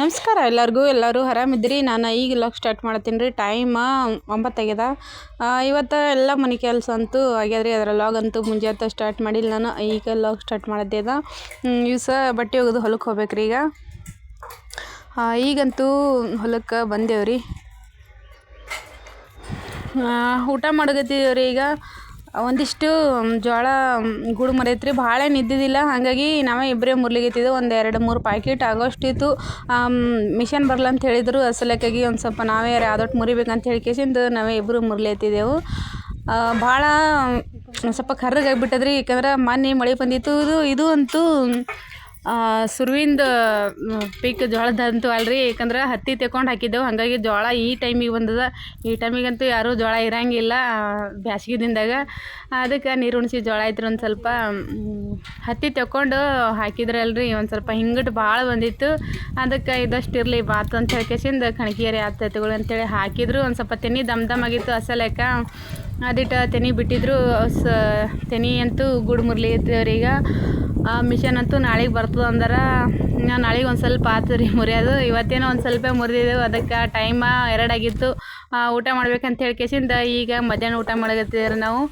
ನಮಸ್ಕಾರ ಎಲ್ಲರಿಗೂ, ಎಲ್ಲರೂ ಆರಾಮಿದ್ರಿ ನಾನು ಈಗ ಲಾಗ್ ಸ್ಟಾರ್ಟ್ ಮಾಡ್ತೀನಿ ರೀ. ಟೈಮ ಒಂಬತ್ತಾಗ್ಯದ ಇವತ್ತು ಎಲ್ಲ ಮನೆ ಕೆಲಸ ಅಂತೂ ಆಗ್ಯದ್ರಿ. ಅದರ ಲಾಗ್ ಅಂತೂ ಮುಂಜಾನೆ ಸ್ಟಾರ್ಟ್ ಮಾಡಿಲ್ಲ ನಾನು. ಈಗ ಲಾಗ್ ಸ್ಟಾರ್ಟ್ ಮಾಡಿದ್ದೆ ಇವಸ ಬಟ್ಟೆ ಒಗೆದು ಹೊಲಕ್ಕೆ ಹೋಗ್ಬೇಕ್ರಿ ಈಗ. ಈಗಂತೂ ಹೊಲಕ್ಕೆ ಬಂದೇವ್ರಿ. ಊಟ ಮಾಡಕತ್ತಿದ್ದೇವ್ರಿ ಈಗ. ಒಂದಿಷ್ಟು ಜೋಳ ಗುಡು ಮರೈತ್ರಿ ಭಾಳ ನಿದ್ದಿದ್ದಿಲ್ಲ ಹಾಗಾಗಿ ನಾವೇ ಇಬ್ಬರೇ ಮುರ್ಲಿಗತ್ತಿದ್ದೆವು ಒಂದು ಎರಡು ಮೂರು ಪ್ಯಾಕೆಟ್ ಆಗೋಷ್ಟಿತ್ತು. ಮಿಷನ್ ಬರಲ್ಲ ಅಂತ ಹೇಳಿದರು. ಅಸಲಕ್ಕಾಗಿ ಒಂದು ಸ್ವಲ್ಪ ನಾವೇ ಯಾವ್ದೊಟ್ಟು ಮುರಿಬೇಕಂತ ಹೇಳಿ ಕೇಸಿಂದು ನಾವೇ ಇಬ್ಬರು ಮುರ್ಲೆತ್ತಿದ್ದೆವು ಭಾಳ ಸ್ವಲ್ಪ ಕರ್ರಗಾಗ್ಬಿಟ್ಟದ್ರಿ. ಯಾಕಂದ್ರೆ ಮೊನ್ನೆ ಮಳೆ ಬಂದಿತ್ತು. ಇದು ಇದು ಅಂತೂ ಸುರುವಿಂದ ಪೀಕ್ ಜೋಳದಂತೂ ಅಲ್ರಿ. ಯಾಕಂದ್ರೆ ಹತ್ತಿ ತೆಕೊಂಡು ಹಾಕಿದ್ದೆವು. ಹಾಗಾಗಿ ಜೋಳ ಈ ಟೈಮಿಗೆ ಬಂದದ. ಈ ಟೈಮಿಗಂತೂ ಯಾರೂ ಜೋಳ ಇರಂಗಿಲ್ಲ, ಬ್ಯಾಸ್ಗೆ ದಿನದಾಗ. ಅದಕ್ಕೆ ನೀರು ಉಣಿಸಿ ಜೋಳ ಐತ್ರಿ ಒಂದು ಸ್ವಲ್ಪ. ಹತ್ತಿ ಹತ್ತಿ ಹಾಕಿದ್ರೆ ಹಾಕಿದ್ರಲ್ರಿ, ಒಂದು ಸ್ವಲ್ಪ ಹಿಂಗಟ್ಟು ಭಾಳ ಬಂದಿತ್ತು. ಅದಕ್ಕೆ ಇದಷ್ಟು ಇರಲಿ ಬಾತು ಅಂತ ಹೇಳ್ಕೇಸಿಂದ ಕಣಕಿಯರಿ ಆತೈತಿಗಳು ಅಂತೇಳಿ ಹಾಕಿದ್ರು. ಒಂದು ಸ್ವಲ್ಪ ತೆನಿ ದಮ್ ದಮ್ ಆಗಿತ್ತು ಅಸಲೇಕ ಅದಿಟ್ಟು ತೆನಿ ಬಿಟ್ಟಿದ್ರು. ಸ, ತೆನಿ ಅಂತೂ ಗುಡ್ ಮುರ್ಲಿ ಐತ್ರಿ ಈಗ ಮಿಷನ್ ಅಂತೂ ನಾಳೆಗೆ ಬರ್ತದೆ ಅಂದ್ರೆ ನಾವು ನಾಳೆಗೆ ಒಂದು ಸ್ವಲ್ಪ ಆತು ರೀ ಮುರಿಯೋದು. ಇವತ್ತೇನೋ ಒಂದು ಸ್ವಲ್ಪ ಮುರಿದಿದ್ದೆವು ಅದಕ್ಕೆ ಟೈಮ ಎರಡಾಗಿತ್ತು. ಆ, ಊಟ ಮಾಡ್ಬೇಕಂತ ಹೇಳಿ ಕೇಸಿಂದ ಈಗ ಮಧ್ಯಾಹ್ನ ಊಟ ಮಾಡಕತ್ತಿದ್ದೀವಿ ನಾವು.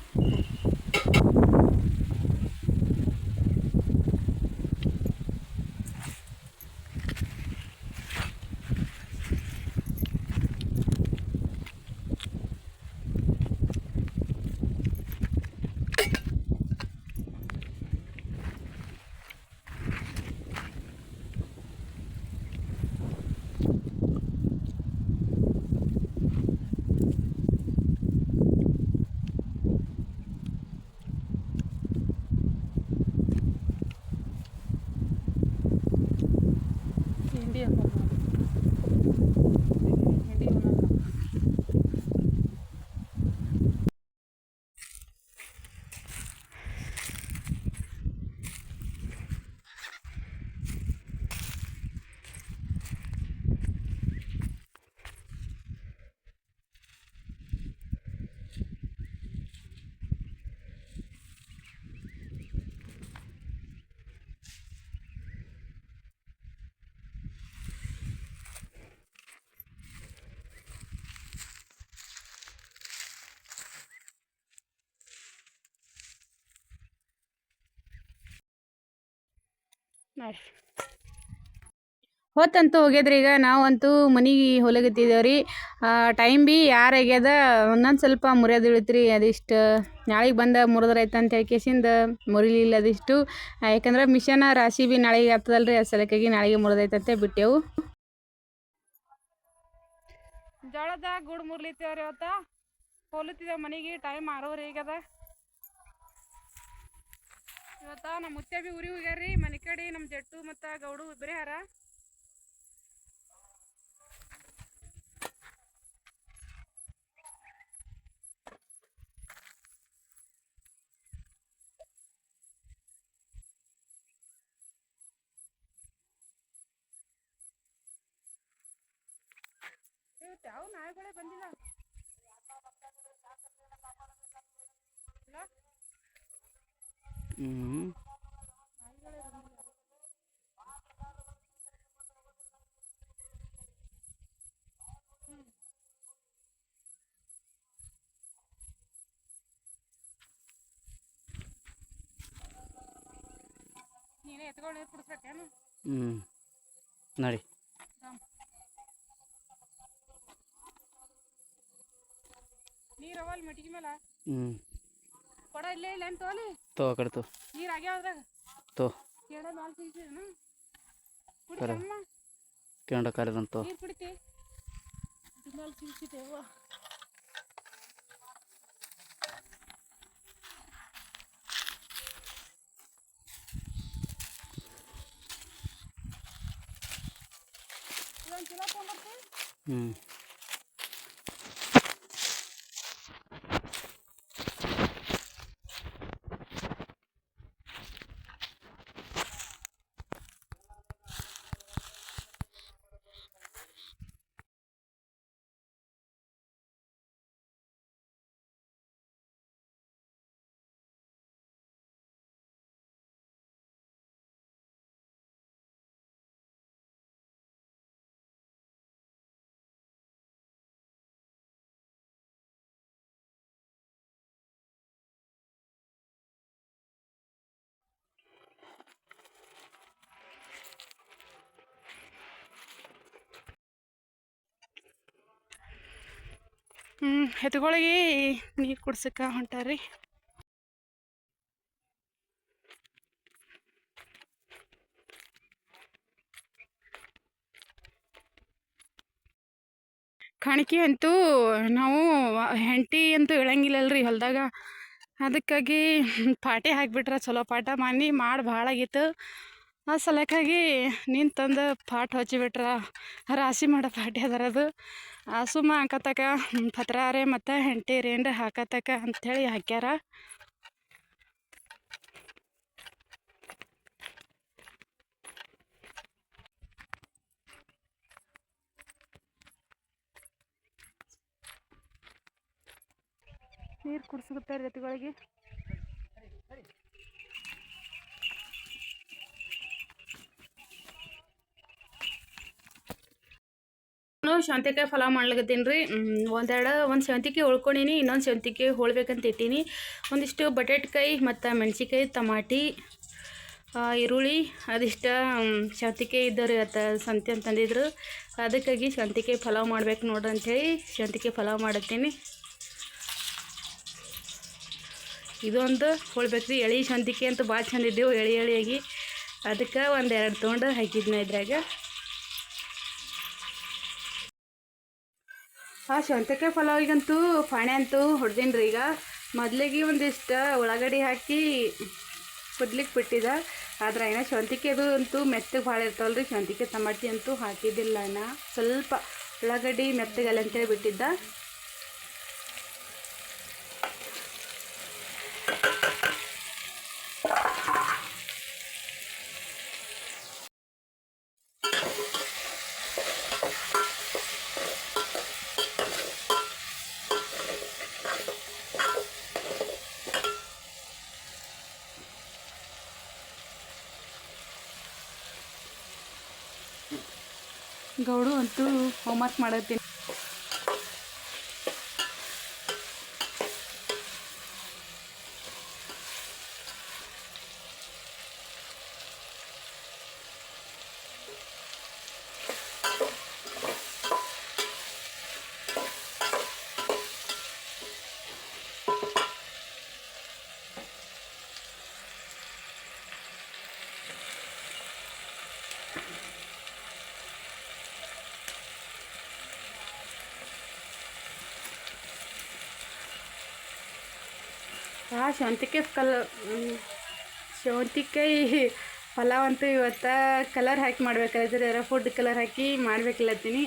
ಹೊತ್ತಂತೂ ಹೋಗ್ಯದ್ರಿ ಈಗ. ನಾವಂತೂ ಮನೆಗೆ ಹೊಲಗತ್ತಿದ್ದೇವೆ ರೀ ಟೈಮ್ ಬಿ ಯಾರು ಆಗ್ಯದ? ಒಂದೊಂದು ಸ್ವಲ್ಪ ಮುರಿಯೋದು ಇಳಿತ್ರಿ ಅದಿಷ್ಟು ನಾಳೆಗೆ ಬಂದ ಮುರಿದ್ರೈತೆ ಅಂತ ಹೇಳಿ ಕೇಸಿಂದ ಮುರಿಲಿಲ್ಲ ಅದಿಷ್ಟು. ಯಾಕಂದ್ರೆ ಮಿಷನ ರಾಶಿ ಬಿ ನಾಳೆಗೆ ಆಗ್ತದಲ್ರಿ. ಆ ಸಲಕ್ಕಾಗಿ ನಾಳೆಗೆ ಮುರಿದೈತಂತೆ ಬಿಟ್ಟೆವು. ಜೋಳದ ಗುಡ್ ಮುರ್ಲಿತ್ತೇವ್ರಿ ಇವತ್ತ ಹೋಲುತ್ತಿದ್ದೇವೆ ಮನೆಗೆ ಟೈಮ್ ಆರೋರಿ ಈಗದ ಇವತ್ತ ನಮ್ಮ ಮುತ್ತೆ ಬಿ ಊರಿಗೆ ಹೋಗ್ಯಾರ್ರಿ ಮನೆ ಕಡೆ ನಮ್ಮ ಜಟ್ಟು ಮತ್ತು ಗೌಡು ಇಬ್ಬರೇ ಹಾರ ಇವತ್ತು ಯಾವ ನಾಯಿಗಳೇ ಬಂದಿಲ್ಲ? ಹ್ಞೂ ಹ್ಮ್. ಹ್ಞೂ ನಡಿ. ನೀರು ಅವಲ್ ಮೆಟ್ಗಿ ಮೇಲೆ? ಹ್ಞೂ ಕೊಡ ಇಲ್ಲೇ ಇಲ್ಲ ಅಂತ ತೋಲಿ? ತೋ ಆ ಕಡೆ ತೋ. ನೀರು ಆಗ್ಯಾವ ಅದ್ರಾಗ ತೋ. ಕೇಳ ಮ್ಯಾಲ ಸಿಗ್ತೀರೇನು ಕರೆ. ಕೆಂಡ ಕಾಲಿದಂತ ತೋ. ನೀರು ಕುಡಿತಿ? ಇದೊಂದು ಚೀಲ ಹ್ಞೂ ಎತ್ಗಳಿಗೆ ನೀರು ಕುಡ್ಸಕ್ಕೆ ಹೊಂಟಾರ್ರಿ. ಕಾಣಿಕೆ ಅಂತೂ ನಾವು ಹೆಂಟಿ ಅಂತೂ ಇಳಂಗಿಲ್ಲಲ್ರಿ ಹೊಲದಾಗ. ಅದಕ್ಕಾಗಿ ಪಾಟಿ ಹಾಕಿಬಿಟ್ರೆ ಚಲೋ ಪಾಠ ಮನೆ ಮಾಡಿ ಭಾಳ ಆಗಿತ್ತು ಆ ಸಲಕ್ಕಾಗಿ ನೀನು ತಂದು ಪಾಟ್ ಹಚ್ಚಿಬಿಟ್ರ. ರಾಶಿ ಮಾಡೋ ಪಾಟಿ ಅದರ ಅದು. ಆ ಸುಮ್ಮ ಹಾಕತಕ ಪತ್ರಾರೆ ಮತ್ತು ಹೆಂಟಿ ರೇಂಡ್ ಹಾಕತಕ ಅಂಥೇಳಿ ಹಾಕ್ಯಾರ. ನೀರು ಕುಡಿಸುತ್ತೆ ಎತ್ತುಗಳಿಗೆ ಶಾಂತಿಕಾಯಿ ಪಲಾವ್ ಮಾಡ್ಲಿಕತ್ತೀನಿ ರೀ. ಒಂದೆರಡು, ಒಂದು ಸೇವಂತಿಕೆ ಉಳ್ಕೊಂಡೀನಿ ಇನ್ನೊಂದು ಸೇವಂತಿಕೆ ಹೋಳ್ಬೇಕಂತ ಇಟ್ಟೀನಿ ಒಂದಿಷ್ಟು ಬಟಾಟಕಾಯಿ ಮತ್ತು ಮೆಣಸಿಕಾಯಿ, ಟಮಾಟಿ ಈರುಳ್ಳಿ, ಅದಿಷ್ಟ ಶಾಂತಿಕೆ ಇದ್ದವ್ರಿ ಅತ್ತ ಸಂತೆ ಅಂತಂದಿದ್ರು. ಅದಕ್ಕಾಗಿ ಶಾಂತಿಕೆ ಪಲಾವ್ ಮಾಡ್ಬೇಕು ನೋಡ್ರಿ ಅಂಥೇಳಿ ಶಾಂತಿಕಾಯಿ ಪಲಾವ್ ಮಾಡತ್ತೀನಿ. ಇದೊಂದು ಹೊಳ್ಬೇಕು ರೀ. ಎಳೆ ಶಾಂತಿಕೆ ಅಂತ ಭಾಳ ಚಂದ ಎಳೆ, ಎಳೆಯಾಗಿ. ಅದಕ್ಕೆ ಒಂದು ಎರಡು ತೊಗೊಂಡು ಹಾಕಿದ್ನ ಇದ್ರಾಗ. ಆ ಶಾಂತಿಕಾಯಿ ಪಲಾವಿಗಂತೂ ಫಾಣೆ ಅಂತೂ ಹೊಡೆದೀನಿ ರೀ ಈಗ. ಮೊದಲಿಗೆ ಒಂದಿಷ್ಟು ಉಳ್ಳಾಗಡ್ಡಿ ಹಾಕಿ ಕುದ್ಲಿಕ್ಕೆ ಬಿಟ್ಟಿದ. ಆದ್ರೆ ಏನೋ ಶಾಂತಿಕೆ ಅದು ಅಂತೂ ಮೆತ್ತಗೆ ಭಾಳ ಇರ್ತಾವಲ್ಲ ರೀ ಶಾಂತಿಕೆ ಟಮಾಟಿ ಅಂತೂ ಹಾಕಿದ್ದಿಲ್ಲ ನಾ. ಸ್ವಲ್ಪ ಉಳ್ಳಾಗಡ್ಡಿ ಮೆತ್ತಗಲ್ಲ ಅಂತೇಳಿ ಬಿಟ್ಟಿದ್ದ. ಗೌಡು ಅಂತೂ ಹೋಮ್ವರ್ಕ್ ಮಾಡತ್ತೀನಿ. ಶಾವಂತಿಕಾಯಿ ಕಲ್ ಸೇವಂತಿಕಾಯಿ ಪಲಾವ್ ಅಂತೂ ಇವತ್ತು ಕಲರ್ ಹಾಕಿ ಮಾಡ್ಬೇಕಾದ್ರೆ ಫುಡ್ ಕಲರ್ ಹಾಕಿ ಮಾಡ್ಬೇಕಿಲ್ಲತ್ತೀನಿ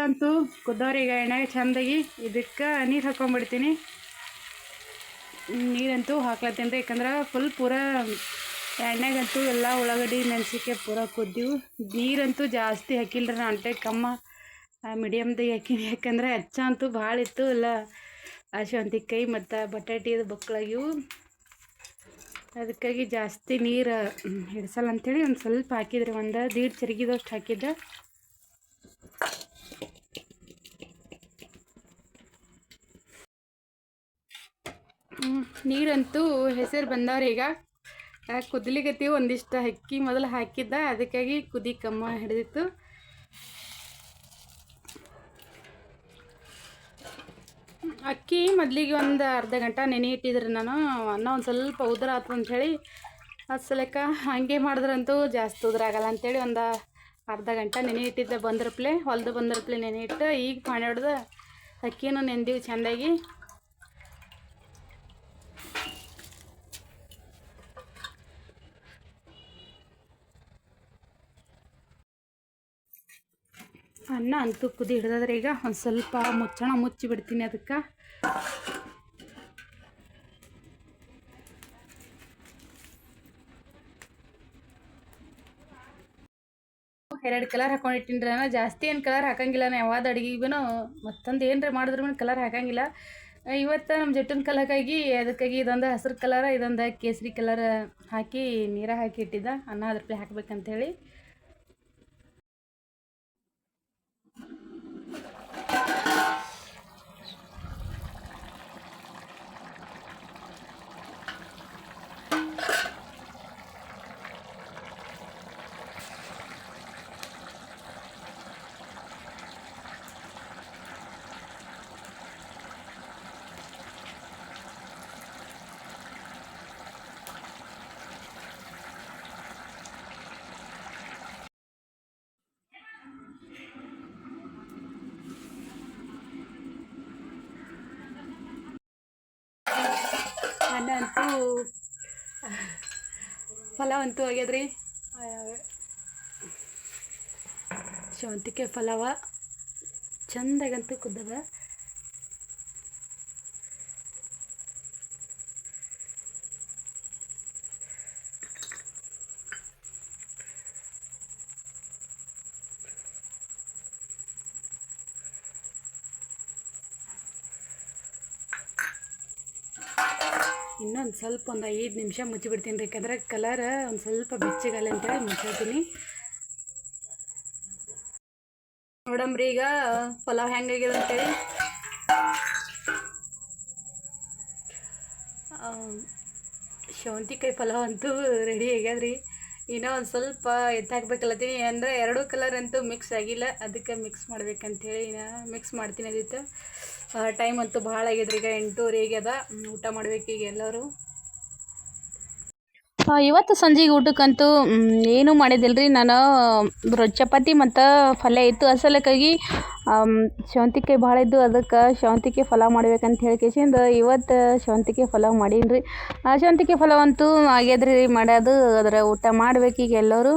ಅಂತೂ ಕುದ್ದವ್ರಿ ಈಗ ಎಣ್ಣೆಗೆ ಚಂದಾಗಿ ಇದಕ್ಕೆ ನೀರು ಹಾಕೊಂಡ್ಬಿಡ್ತೀನಿ ನೀರಂತೂ ಹಾಕ್ಲತ್ತೀನಿ ಯಾಕಂದ್ರೆ ಫುಲ್ ಪೂರ ಎಣ್ಣೆಗಂತೂ ಎಲ್ಲ ಉಳ್ಳಾಗಡ್ಡಿ ಮೆಣಸಿಕೆ ಪೂರ ಕುದ್ದಿವು. ನೀರಂತೂ ಜಾಸ್ತಿ ಹಾಕಿಲ್ಲ ನಾನು ಅಂಟೆ ಕಮ್ಮ ಮೀಡಿಯಮ್ದಾಗ ಹಾಕಿನಿ. ಯಾಕಂದ್ರೆ ಹೆಚ್ಚ ಅಂತೂ ಭಾಳ ಇತ್ತು ಎಲ್ಲ ಕೈ ಮತ್ತು ಬಟಾಟಿದು ಬಕ್ಕಳಾಗಿವು ಅದಕ್ಕಾಗಿ ಜಾಸ್ತಿ ನೀರು ಹಿಡ್ಸಲ್ಲ ಅಂಥೇಳಿ ಒಂದು ಸ್ವಲ್ಪ ಹಾಕಿದ್ರಿ, ಒಂದು ದೀಡ್ ಚರಿಗಿದಷ್ಟು ಹಾಕಿದ್ದೆ. ನೀರಂತೂ ಹೆಸರು ಬಂದವ್ರು ಈಗ. ಕುದಲಿಗತ್ತಿ ಒಂದಿಷ್ಟು ಅಕ್ಕಿ ಮೊದಲು ಹಾಕಿದ್ದ, ಅದಕ್ಕಾಗಿ ಕುದಿ ಕಮ್ಮ ಹಿಡಿದಿತ್ತು. ಅಕ್ಕಿ ಮೊದಲಿಗೆ ಒಂದು ಅರ್ಧ ಗಂಟೆ ನೆನೆ ಇಟ್ಟಿದ್ರೆ ನಾನು. ಅನ್ನ ಒಂದು ಸ್ವಲ್ಪ ಉದ್ರ ಆತು ಅಂಥೇಳಿ ಅದು ಸಲಕ್ಕ ಹಾಗೆ ಮಾಡಿದ್ರಂತೂ ಜಾಸ್ತಿ ಉದ್ರ ಆಗಲ್ಲ ಅಂಥೇಳಿ ಒಂದು ಅರ್ಧ ಗಂಟೆ ನೆನೆ ಇಟ್ಟಿದ್ದೆ ಬಂದ್ರಪ್ಲೆ ಹೊಲ್ದು ಬಂದ್ರಪ್ಲೆ ನೆನೆ ಇಟ್ಟು, ಈಗ ಹೊಡೆದು ಅಕ್ಕಿನೂ ನೆಂದೀವಿ ಚೆಂದಾಗಿ. ಅನ್ನ, ಅಂತೂ ಕುದಿ ಹಿಡಿದಾದ್ರೆ ಈಗ ಒಂದು ಸ್ವಲ್ಪ ಮುಚ್ಚಣ, ಮುಚ್ಚಿ ಬಿಡ್ತೀನಿ ಅದಕ್ಕೆ. ಎರಡು ಕಲರ್ ಹಾಕೊಂಡಿಟ್ಟಿನಿ ನಾನು. ಜಾಸ್ತಿ ಏನು ಕಲರ್ ಹಾಕಂಗಿಲ್ಲ ನಾನು ಯಾವ್ದು ಅಡುಗೆಗೂ ಮತ್ತೊಂದು ಏನರ ಮಾಡಿದ್ರು ಕಲರ್ ಹಾಕಂಗಿಲ್ಲ. ಇವತ್ತು ನಮ್ಮ ಜಟ್ಟಿನ ಕಲಕ್ಕಾಗಿ ಅದಕ್ಕಾಗಿ ಇದೊಂದು ಹಸಿರು ಕಲರ್ ಇದೊಂದು ಕೇಸರಿ ಕಲರ್ ಹಾಕಿ ನೀರ ಹಾಕಿ ಇಟ್ಟಿದ್ದ. ಅನ್ನ ಅದ್ರ ಪ್ಲೇ ಹಾಕ್ಬೇಕಂತೇಳಿ ಅನ್ನ ಅಂತೂ ಫಲ ಅಂತೂ ಆಗ್ಯದ್ರಿ? ಶಾವಂತಿಕೆ ಫಲವ ಚಂದಾಗಂತೂ ಕುದ್ದದ. ಇನ್ನೊಂದು ಸ್ವಲ್ಪ ಒಂದು ಐದು ನಿಮಿಷ ಮುಚ್ಚಿಬಿಡ್ತೀನಿ ರೀ. ಯಾಕಂದ್ರೆ ಕಲರ್ ಒಂದು ಸ್ವಲ್ಪ ಬೆಚ್ಚಗಲ್ಲ ಅಂತೇಳಿ ಮುಚ್ಚಿರ್ತೀನಿ ನೋಡಮ್ರಿ ಈಗ ಪಲಾವ್ ಹೆಂಗಾಗ್ಯದ ಅಂತೇಳಿ. ಶಾವಂತಿಕಾಯಿ ಪಲಾವ್ ಅಂತೂ ರೆಡಿ ಆಗ್ಯದ್ರಿ ಇನ್ನೂ ಒಂದು ಸ್ವಲ್ಪ ಎತ್ತಾಕ್ಬೇಕಲ್ಲತ್ತೀನಿ ಅಂದರೆ ಎರಡೂ ಕಲರ್ ಅಂತೂ ಮಿಕ್ಸ್ ಆಗಿಲ್ಲ. ಅದಕ್ಕೆ ಮಿಕ್ಸ್ ಮಾಡ್ಬೇಕಂತೇಳಿ ಇನ್ನು ಮಿಕ್ಸ್ ಮಾಡ್ತೀನಿ ಅದಿತ್ತು. ಟೈಮ್ ಅಂತೂ ಭಾಳ ಆಗ್ಯದ್ರಿ ಈಗ ಎಂಟೂವರೆ ಅದ. ಊಟ ಮಾಡ್ಬೇಕು ಈಗ ಎಲ್ಲರೂ. ಇವತ್ತು ಸಂಜೆಗೆ ಊಟಕ್ಕಂತೂ ಏನೂ ಮಾಡಿದ್ದಿಲ್ಲ ರೀ ನಾನು ಚಪಾತಿ ಮತ್ತು ಪಲ್ಯ ಇತ್ತು. ಅಸಲಕ್ಕಾಗಿ ಶಾವಂತಿಕಾಯಿ ಭಾಳ ಇದ್ದು. ಅದಕ್ಕೆ ಶಾಂತಿಕೆ ಫಲ ಮಾಡ್ಬೇಕಂತ ಹೇಳಿ ಕೇಸಿಂದ ಇವತ್ತು ಶಾಂತಿಕೆ ಫಲ ಮಾಡೀನಿ ರೀ ಶಾವಂತಿಗೆ ಪಲಾವ್ ಅಂತೂ ಆಗ್ಯದ್ರಿ ಮಾಡೋದು, ಅದರ ಊಟ ಮಾಡ್ಬೇಕು ಈಗ ಎಲ್ಲರೂ.